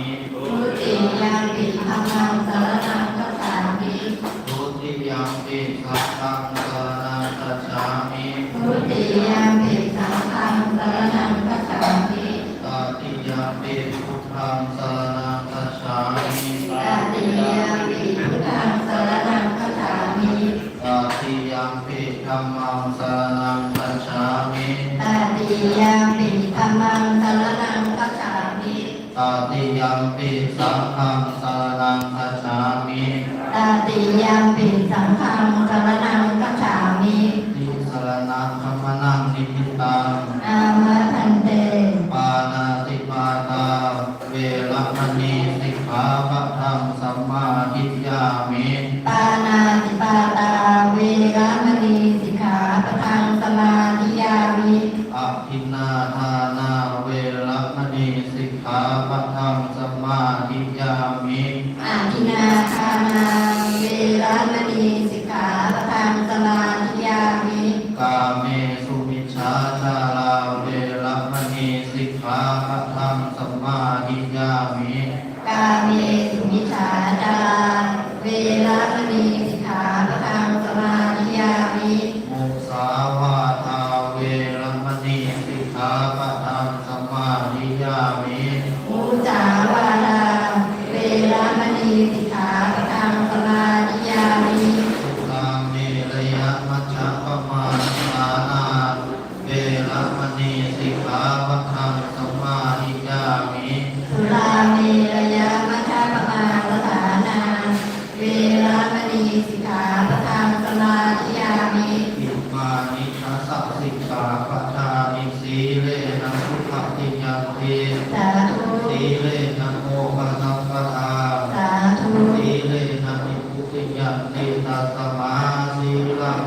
มิทุติยามปิธัมมังสรณังคัจฉามิทุติยมปิสังฆังสรณังคัจฉามิทุติยามปิสังฆังสรณังคัจฉามิตติยมปิพุทธังสร ตั สาวา ติติตัสมาสีลัง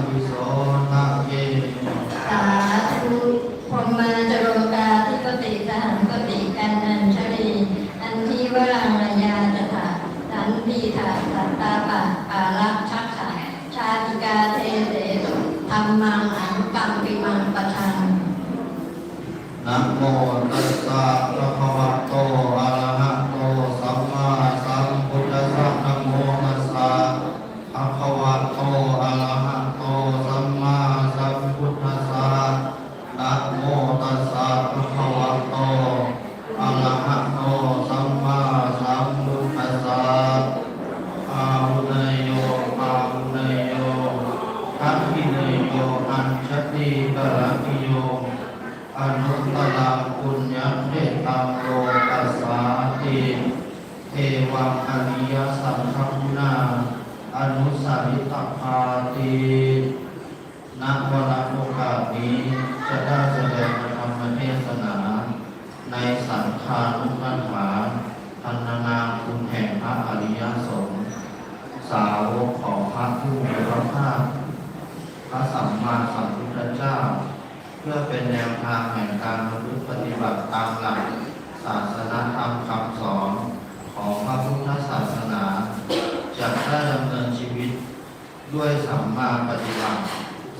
ด้วยสัมมาปฏิบัติ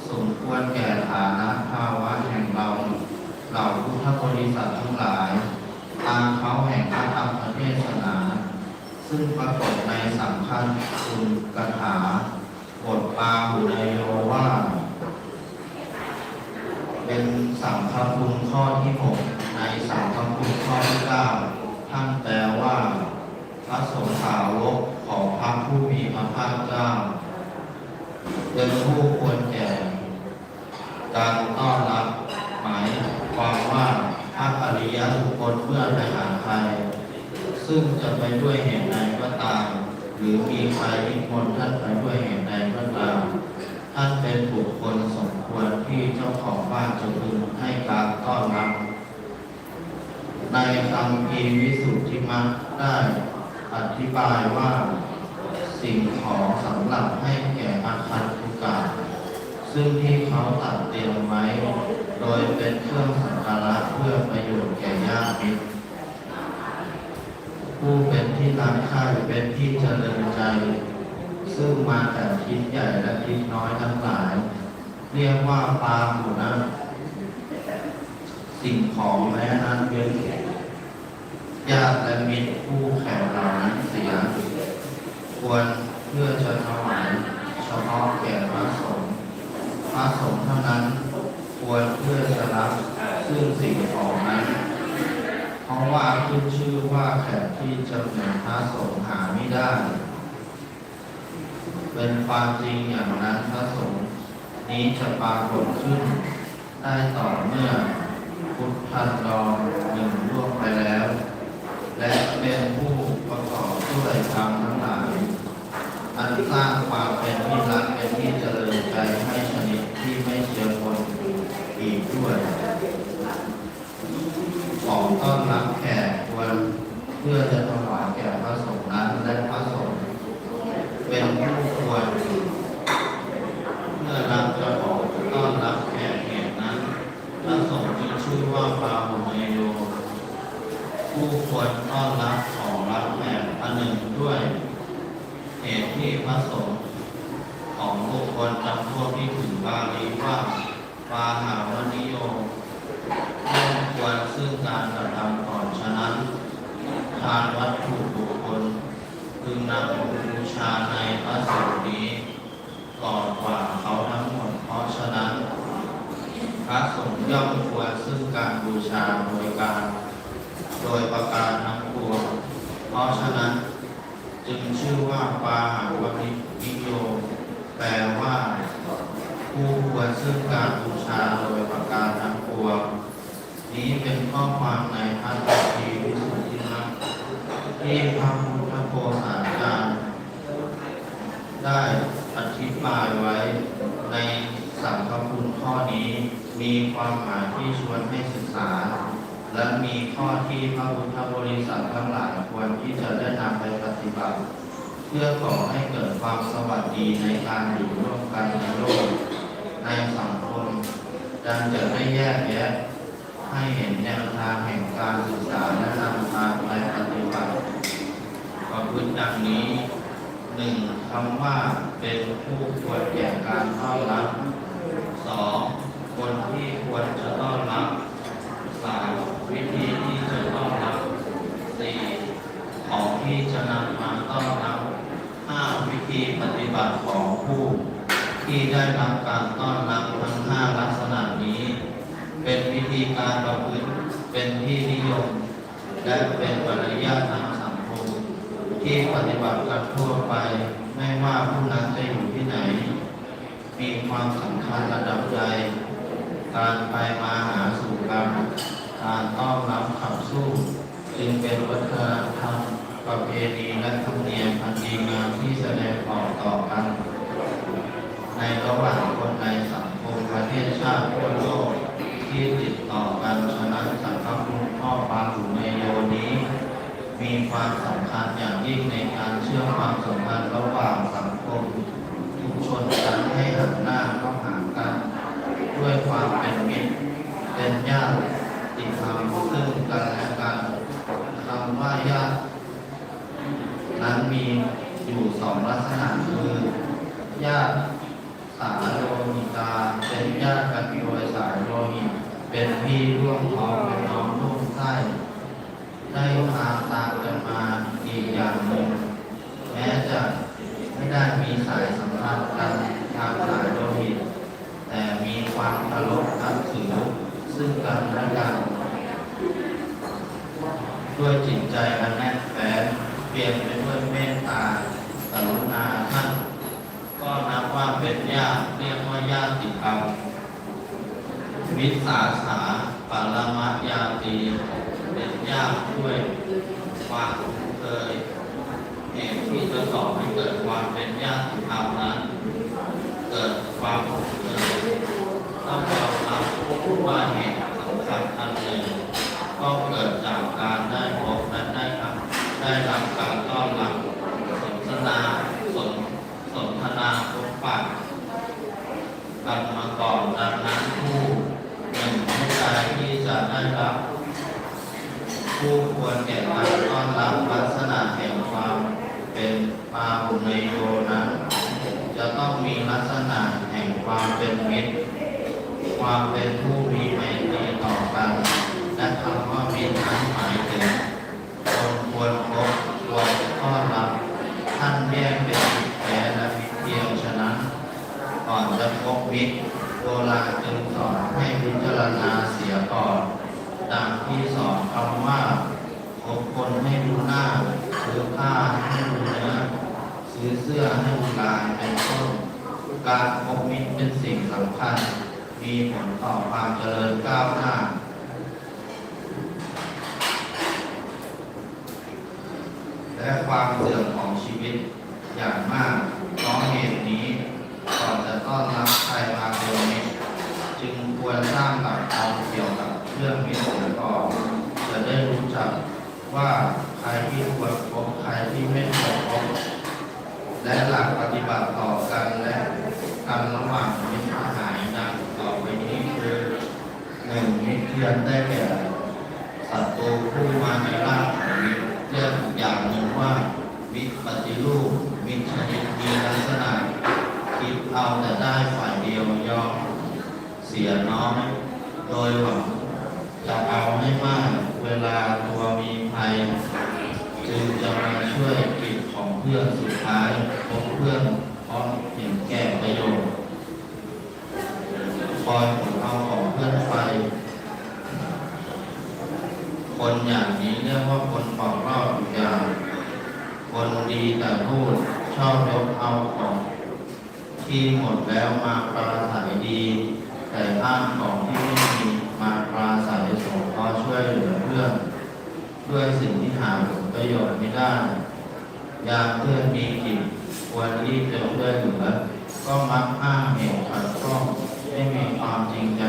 สมควรแก่ฐานะภาวะแห่งเรา เหล่าพุทธบริษัททั้งหลาย ตามเขาแห่งพระธรรมเทศนา ซึ่งปรากฏในสังฆคุณกถาบทปาหุเนโยว่าเป็นสังฆคุณข้อที่หกในสังฆคุณข้อที่เก้าท่านแปลว่า พระสงฆ์สาวกของพระผู้มีพระภาคเจ้า เป็นผู้ควรแก่ การต้อนรับหมายความว่าพระอริยบุคคลเมื่อไปหาใคร ซึ่งจะไปด้วยเหตุใดก็ตาม หรือมีใครนิมนต์ท่านไปด้วยเหตุใดก็ตามท่านเป็นบุคคลสมควรที่เจ้าของบ้านจะพึงให้การต้อนรับ ในคำพีวิสุทธิมักได้อธิบายว่า สิ่งของสำหรับให้แก่อาคันทุ กาซึ่งที่เขาตัดเตรียมไว้โดยเป็นเครื่องสักการะเพื่อประโยชน์แก่ญาติมิตรผู้เป็นที่รักใคร่เป็นที่เจริญใจ ซึ่งมาจากทิศใหญ่และทิศน้อยทั้งหลาย เรียกว่าปาหุนะสิ่งของแม้นั้นเว้นญาติและมิตรคู่แข่งเหล่านั้นเสีย ควรเพื่อจะถวาย พาะแก่พระสงฆ์พระสงฆ์เท่านั้นควรเพื่อจะรับซึ่งสิ่งของนั้น เพราะว่าขึ้นชื่อว่าแขกที่จะเหมือนพระสงฆ์หาไม่ได้ เป็นความจริงอย่างนั้นพระสงฆ์นี้จะปรากฏขึ้นได้ต่อเมื่อพุทธันดรหนึ่งล่วงไปแล้ว และเป็นผู้ประกอบด้วยธรรมทั้งหลาย อันสร้าความเป็นที่รักเป็นที่เจริญใจให้ชนิดที่ไม่เชื่อคนอีกด้วยของต้อนรับแขกควรเพื่อจะถวายแก่พระสงฆ์นั้นและพระสงฆ์เป็นผู้ควรเมื่อรับจะออกต้อนรับแขกเหตุนั้นพระสงฆ์มีชื่อว่าปาหุเมโยผู้ควรต้อนรับของรับแขกอันหนึ่งด้วย พระสงฆ์ของบุคคลจำพวกที่ถึงบาลีว่าปาหาวนิโยย่อมควรซึ่งการกระทำก่อนฉะนั้นทานวัตถุบุคคลพึงนำบูชาในพระสงฆ์นี้ก่อนกว่าเขาทั้งหมดเพราะฉะนั้น พระสงฆ์ย่อมควรซึ่งการบูชาโดยการ โดยประการทั้งปวงเพราะฉะนั้น จึงชื่อว่าปาหาวนินิโยแปลว่าผู้ควรซึ่งการบูชาโดยประการทั้งปวงนี้เป็นข้อความในพระคัมภีร์วิสุทธิมรรคที่พระพุทธโฆษาจารย์ได้อธิบายไว้ในสังฆคุณข้อนี้มีความหมายที่ชวนให้ศึกษา และมีข้อที่พระพุทธบริษัททั้งหลายควรที่จะได้นำไปปฏิบัติ เพื่อก่อให้เกิดความสวัสดีในการอยู่ร่วมกันในโลก ในสังคมดังจะได้แยกแยะให้เห็นแนวทางแห่งการศึกษาและนำทางไปปฏิบัติประพฤติดังนี้หนึ่งคำว่าเป็นผู้ควรแก่การต้อนรับสองคนที่ควรจะต้อนรับสาม วิธีที่จะต้อนรับสี่ของที่จะนำมาต้อนรับห้าวิธีปฏิบัติของผู้ ที่ได้รับการต้อนรับทั้งห้าลักษณะนี้ เป็นวิธีการประพฤติเป็นที่นิยม และเป็นปริยาทางสังคมที่ปฏิบัติกันทั่วไปไม่ว่าผู้นั้นจะอยู่ที่ไหน มีความสำคัญระดับใดการไปมาหาสู่กัน การต้อนรับขับสู้ จึงเป็นวัฒนธรรมประเพณีและธรรมเนียมอันดีงามที่แสดงออกต่อกัน ในระหว่างคนในสังคมประเทศชาติทั่วโลกที่ติดต่อกันฉะนั้นสังฆคุณพ่อปาหุในโยนี้ มีความสำคัญอย่างยิ่งในการเชื่อมความสัมพันธ์ระหว่างสังคมทุกชนชั้นให้หันหน้าเข้าหากัน ด้วยความเป็นมิตรเป็นญาติติธรรมซึ่งกันและกันคำว่าญาติ นั้นมีอยู่ สองลักษณะคือญาติสายโลหิตาเป็นญาติกันโดยสายโลหิตเป็นพี่ร่วมท้องเป็นน้องร่วมไส้ได้ตาตามกันมาอีกอย่างหนึ่งแม้จะไม่ได้มีสายสัมพันธ์กันทางสายโลหิตแต่มีความเคารพนับถือซึ่งกันและกันด้วยจิตใจอันแน่นแฟ้นเปลี่ยนไปด้วยเมตตา กรุณาท่านก็นับว่าเป็นญาติเรียกว่าญาติธรรมวิสาสาปรมยาตีเป็นญาติด้วยความเคยเหตุที่จะสอบให้เกิดความเป็นญาติธรรมนั้นเกิดความคุ้นเคยต้องยอมรับว่าเหตุสำคัญอันหนึ่งก็เกิดจากการได้พบและได้รับได้รับการ นาสนสนทนาพบปะกันมาก่อนดังนั้นผู้หนึ่งผู้ใดที่จะได้รับผู้ควรแก่การต้อนรับลักษณะแห่งความเป็นปาหุเนโยนั้นจะต้องมีลักษณะแห่งความเป็นมิตร ความเป็นผู้มีไมตรีต่อกัน และคำว่ามิตรนั้นหมายถึง ณาเสียก่อนตามที่สอนคำว่าคบคนให้รู้หน้า ซื้อผ้าให้รู้เนื้อซื้อเสื้อให้รู้ลายเป็นต้น การคบมิตรเป็นสิ่งสำคัญ มีผลต่อความเจริญก้าวหน้าและความเสื่อมของชีวิตอย่างมากเพราะเหตุนี้ก่อนจะต้อนรับ เรื่องมิตรเสียก่อนจะได้รู้จักว่าใครที่ควรคบใครที่ไม่ควรคบและหลักปฏิบัติต่อกันและกันระหว่างมิตรหายดังต่อไปนี้คือหนึ่งมิตรเทียนได้แก่ศัตรูผู้มาในร่างของมิตรเรียกอีกอย่างหนึ่งว่ามิตรปฏิรูปมิตรชนิดมีลักษณะคิดเอาแต่ได้ฝ่ายเดียวยอมเสียน้อยโดยหวัง จะเอาให้มากเวลาตัวมีภัย จึงจะมาช่วยกิจของเพื่อนสุดท้ายพบเพื่อนเพราะเห็นแก่ประโยชน์คอยผลเอาของเพื่อนไปคนอย่างนี้เรียกว่าคนปอกรอบอยู่อย่างคนดีแต่พูดชอบยกเอาของที่หมดแล้วมาปราศัยดี แต่อ้างของที่ไม่มี มาปราศัยสงเคราะห์ช่วยเหลือเพื่อนด้วยสิ่งที่หาผลประโยชน์ไม่ได้ ยามเพื่อนมีกิจควรรีบจะช่วยเหลือ ก็มักอ้างเหตุขัดข้องไม่มีความจริงใจ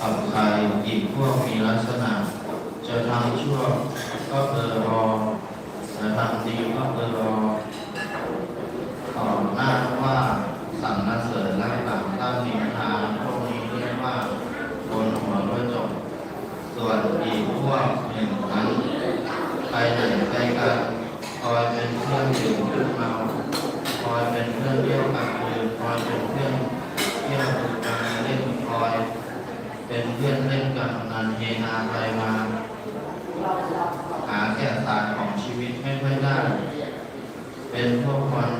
กับใครอีกพวกมีลักษณะ จะทำชั่วก็เออรอจะทำดีก็เออรอต่อหน้าว่าสั่งนเสริญและต่างตั้งนินทาพวกนี้เรียกว่าคนหัวด้วยจบ ส่วนอีกพวกหนึ่งนั้น ไปไหนไปกันคอยเป็นเพื่อนดื่มเพื่อนเมาคอยเป็นเพื่อนเที่ยวกลางคืนคอยเป็นเพื่อนเที่ยวดูการเล่นคอย เป็นเพื่อนเล่นกันนันเฮฮาไปมา หาแก่สารของชีวิตไม่ค่อยได้ เป็นพวกคน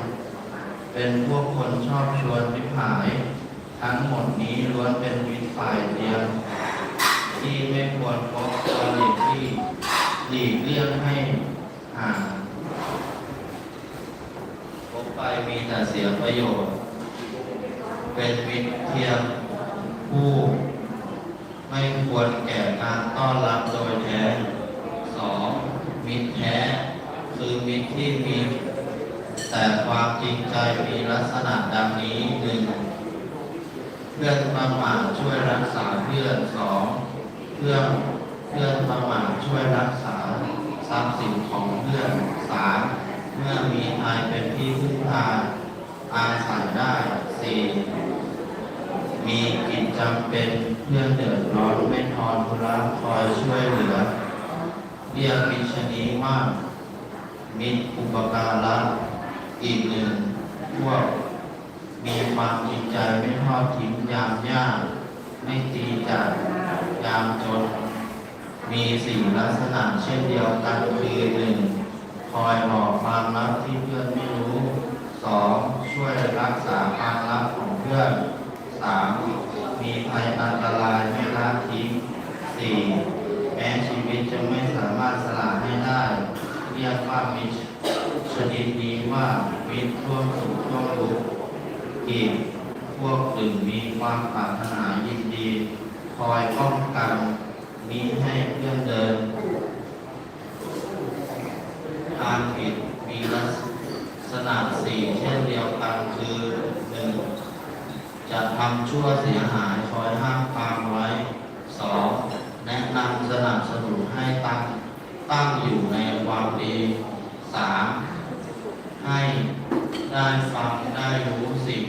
เป็นพวกคนชอบชวนวิหาย ทั้งหมดนี้ล้วนเป็นวิฝ่ายเดียวที่ไม่ควรพบควรหลีก หลีกเลี่ยงให้ห่างพบไปมีแต่เสียประโยชน์ เป็นมิตรเทียมผู้ ไม่ควรแก่การต้อนรับโดยแท้สองมิตรแท้ คือมิตรที่มี แต่ความจริงใจมีลักษณะดังนี้หนึ่งเพื่อนประมาทช่วยรักษาเพื่อนสองเพื่อนเพื่อนประมาทช่วยรักษา ทรัพย์สินของเพื่อนสามเมื่อมีทายเป็นที่พึ่งพาอาศัยได้สี่มีกิจจำเป็นเพื่อนเดือดร้อนไม่ทอนทุระคอยช่วยเหลือเรียกมิชนีว่ามิตรอุปการะอีกหนึ่งพวกมีความจริงใจไม่ทอดทิ้งยามยากไม่ตีจากยามจน มีสิ่ลักษณะเช่นเดียวกันคือหนึ่งคอยบอกความลับที่เพื่อนไม่รู้สองช่วยรักษาความลับของเพื่อนสามมีภัยอันตรายไม่ละทิ้งสี่แม้ชีวิตจะไม่สามารถสละให้ได้ เรียกว่ามิตรชนิดนี้ว่ามิตรร่วมสุขร่วมทุกข์อีกพวกหนึ่งมีความปรารถนายินดี คอยป้องกัน มีให้เพื่อนเดิน ทางผิดมีลักษณะสี่เช่นเดียวกันคือหนึ่งจะทำชั่วเสียหายคอยห้ามปรามไว้สองแนะนำสนับสนุนให้ตั้งตั้งอยู่ในความดีสามให้ได้ฟังได้รู้สิ่ง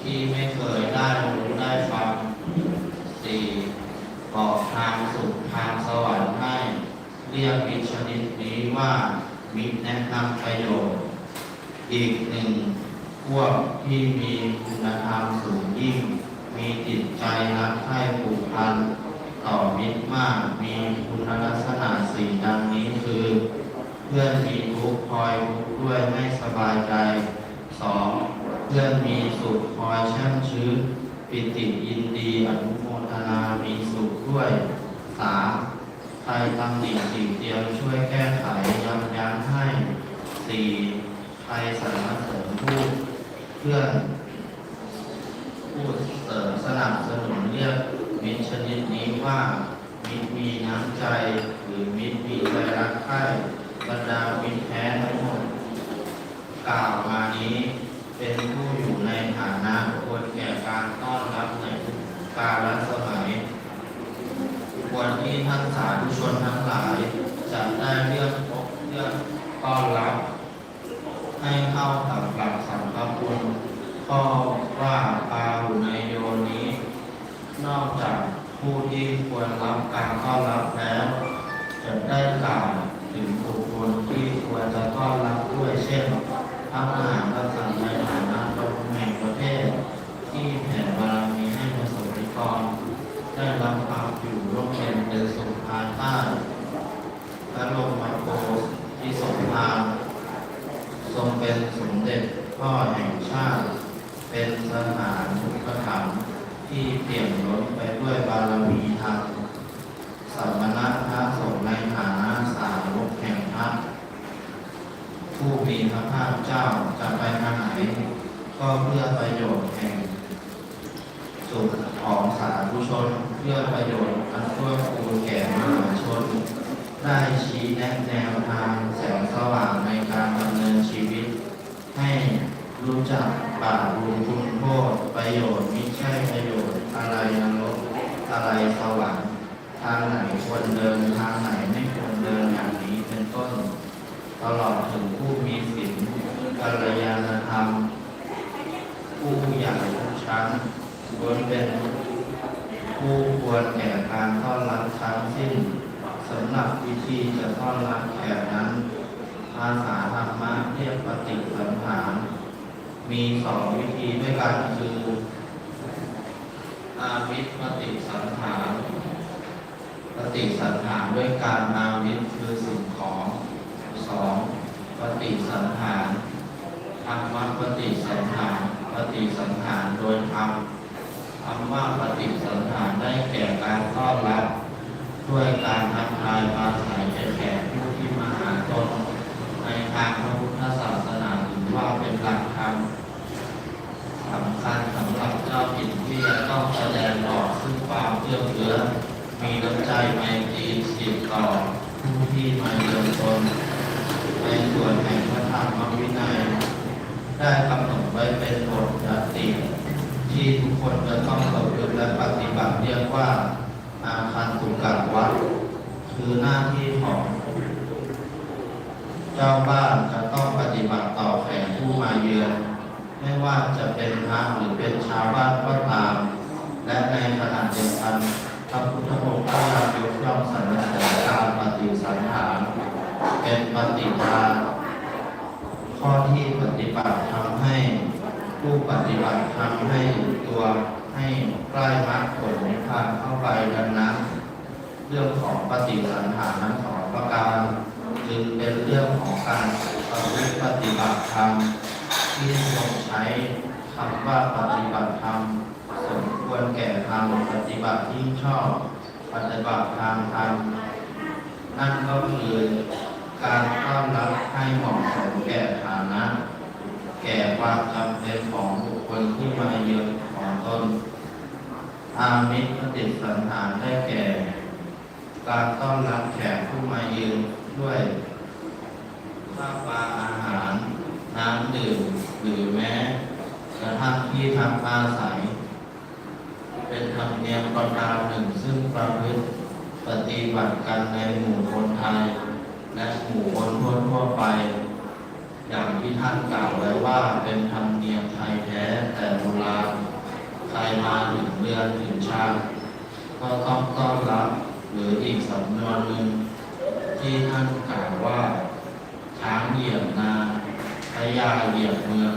ที่ไม่เคยได้รู้ได้ฟัง บอกทางสุขทางสวรรค์ให้ เรียกมิชนิดนี้ว่ามิแนะนำประโยชน์ อีกหนึ่งพวกที่มีคุณธรรมสูงยิ่ง มีจิตใจรักใคร่ผูกพันต่อมิตรมากมีคุณลักษณะสี่ดังนี้คือ เพื่อนมีทุกข์คอยทุกข์ด้วยไม่สบายใจสองเพื่อนมีสุขคอยช่มชื้นปิติยินดีอนุ นามีสุขด้วย สามใครตำหนิติเตียงช่วยแก้ไขยับยั้งให้สี่ใครสรรเสริญผู้เพื่อนผู้เสริมสนับสนุนเรียกมิตรชนิดนี้ว่า มิตรมีน้ำใจ หรือมิตรมีใจรักใคร่บรรดามิตรแท้ทั้งหมดกล่าวมานี้เป็นผู้อยู่ในฐานะควรแก่การต้อนรับใน กกาลสมัยควรที่ท่านสาธุชนทั้งหลายจะได้เลือกพบเลือกต้อนรับ ให้เข้ากับหลักสังฆคุณข้อว่าปาหุในโยนี้ นอกจากผู้ที่ควรรับการต้อนรับแล้ว จะได้กล่าวถึงบุคคลที่ควรจะต้อนรับด้วยเช่นพระมหากษัตริย์ในฐานะประมุขแห่งประเทศ ที่แผ่บารมีให้ประสบนิกร ได้รับความอยู่ร่มเย็นเป็นสุขภายใต้พระลงมาโพที่สมภารทรงเป็นสมเด็จพ่อแห่งชาติ เป็นสถานทุกธรรม ที่เปี่ยมล้นไปด้วยบารมีธรรมสัมมณพระสงฆ์ในฐานะสาวกแห่งพระผู้มีพระภาคเจ้าจะไปทางไหน ก็เพื่อประโยชน์แห่งสุขของสาธุชน เพื่อประโยชน์อันทั่วคูณแก่มหาชน ได้ชี้แนะแนวทางแสงสว่างในการดำเนินชีวิต ให้รู้จักบาปบุญคุณโทษประโยชน์ ใช่ประโยชน์อะไรนรกอะไรสวรรค์ทางไหนควรเดินทางไหนไม่ควรเดินอย่างนี้เป็นต้น ตลอดถึงผู้มีศีลกัลยาณธรรม ผู้ใหญ่ทุกชั้นล้วนเป็นผู้ควรแก่การต้อนรับทั้งสิ้นสำหรับวิธีจะต้อนรับแขกนั้น ภาษาธรรมะเรียกปฏิสัมผัสมีสองวิธีด้วยกันคือ อาวิธปฏิสัมผัสปฏิสัมผัสด้วยการอาวิธคือสิ่งของสองปฏิสังขารธรรมปฏิสังขารปฏิสังขารโดยธรรมธรรมะปฏิสังขารได้แก่การต้อนรับด้วยการทักทายปาศัยแก่แขกผู้ที่มาหาตนในทางพระพุทธศาสนาถือว่าเป็นหลักธรรม สำคัญสำหรับเจ้าผิดที่จะต้องแสดงออกซึ่งความเอื้อเฟื้อมีน้ำใจไมตรีจิตต่อผู้ที่มาเยือนตนในส่วนแห่งพระธรรมวินัย ได้กำหนดไว้เป็นบทยติที่ทุกคนจะต้องประพฤติและปฏิบัติเรียกว่าอาคันตุกัวัด คือหน้าที่ของเจ้าบ้านจะต้องปฏิบัติต่อแขกผู้มาเยือน ไม่ว่าจะเป็นพระหรือเป็นชาวบ้านก็ตาม และในขณะเดียวกันพระพุทธองค์ก็ยังยกย่องสรรเสริญการปฏิสังขารเป็นปฏิภาข้อที่ปฏิบัติทำให้ผู้ปฏิบัติทำให้ตัวให้ใกล้มรรคผลนิพพานเข้าไปดังนั้น เรื่องของปฏิสันฐานทั้งสองประการ จึงเป็นเรื่องของการปฏิบัติธรรม ที่ทรงใช้คำว่าปฏิบัติธรรมสมควรแก่ธรรมปฏิบัติที่ชอบปฏิบัติทางธรรมนั่นก็คือการต้อนรับให้เหมาะสมแก่ฐานะ แก่ความจำเป็นของบุคคลที่มาเยือนของตนอามิตรปฏิสันฐานได้แก่ การต้อนรับแขกผู้มาเยือนด้วยข้าวปลาอาหาร น้ำดื่ม หรือแม้กระทั่งที่ทำอาศัย เป็นธรรมเนียมประการหนึ่ง ซึ่งประพฤติปฏิบัติกันในหมู่คนไทย และหมู่คนทั่วทั่วไป อย่างที่ท่านกล่าวไว้ว่าเป็นธรรมเนียมไทยแท้แต่โบราณใครมาถึงเรือนถึงชาติก็ต้องต้อนรับหรืออีกสำนวนหนึ่งที่ท่านกล่าวว่าช้างเหยียบนา พญาเหยียบเมือง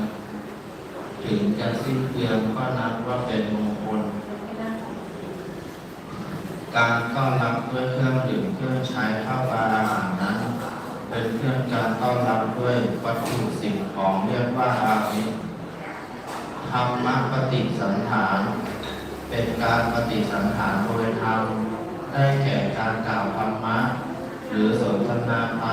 ถึงจะสิ้นเปลืองก็นับว่าเป็นมงคล การต้อนรับด้วยเครื่องดื่มเครื่องใช้ข้าวปลาอาหารนั้น เป็นเครื่องการต้อนรับด้วยวัตถุสิ่งของเรียกว่าอามิธรรมปฏิสันฐาน เป็นการปฏิสันฐานโดยธรรมได้แก่การกล่าวธรรมะ หรือสนทนาปรา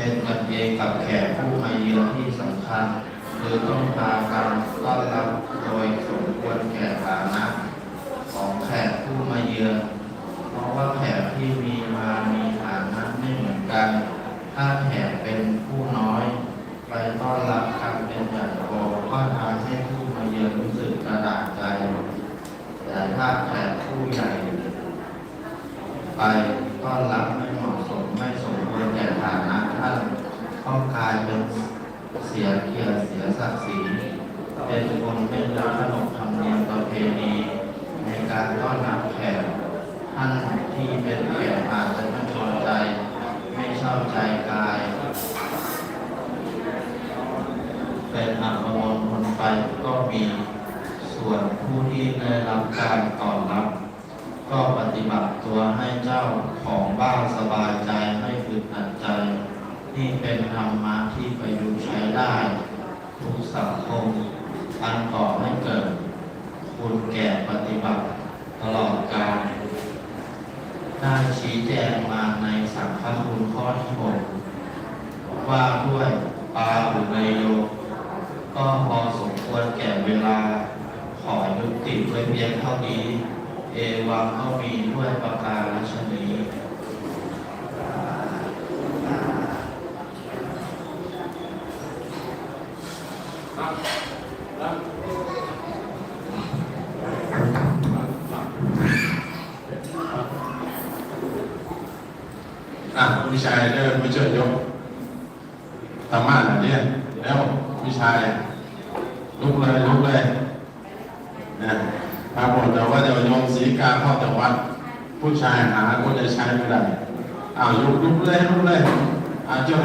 เป็นกันเองกับแขกผู้มาเยือนที่สำคัญคือต้องพาการต้อนรับโดยสมควรแก่ฐานะของแขกผู้มาเยือนเพราะว่าแขกที่มีมามีฐานะไม่เหมือนกัน ถ้าแขกเป็นผู้น้อย ไปต้อนรับกันเป็นใหญ่โตก็ทำให้ผู้มาเยือนรู้สึกกระดากใจ แต่ถ้าแขกผู้ใหญ่ ไปต้อนรับ ก็กลายเป็นเสียเกียรติเสียศักดิ์ศรีเป็นคนไม่รับขนบธรรมเนียมประเพณีในการต้อนรับแขกท่านที่เป็นแขกอาจจะไม่พอใจ ไม่ชอบใจกาย เป็นอัปมงคลไปก็มีส่วนผู้ที่ได้รับการตอบรับ ก็ปฏิบัติตัวให้เจ้าของบ้านสบายใจ นี่เป็นธรรมะที่ประยุกต์ใช้ได้ทุกสังคมอันก่อให้เกิดคุณแก่ปฏิบัติตลอดกาลได้ชี้แจงมาในสังฆคุณข้อที่หกว่าด้วยปาอุเรโยก็พอสมควรแก่เวลา ขอยุติไว้เพียงเท่านี้ เอวังก็มีด้วยประการฉนี้ อะพี่ ชายเดินมาช่วยยกธรรมะหน่อยเนี่ยแล้วผู้ชายลุกเลยลุกเลยนะปรากฏแต่ว่าเดี๋ยวโยมสีกาเข้าแต่วัดผู้ชายหาคนจะใช้ไม่ได้อ้าวลุกลุกเลยลุกเลยอ่าเจ้า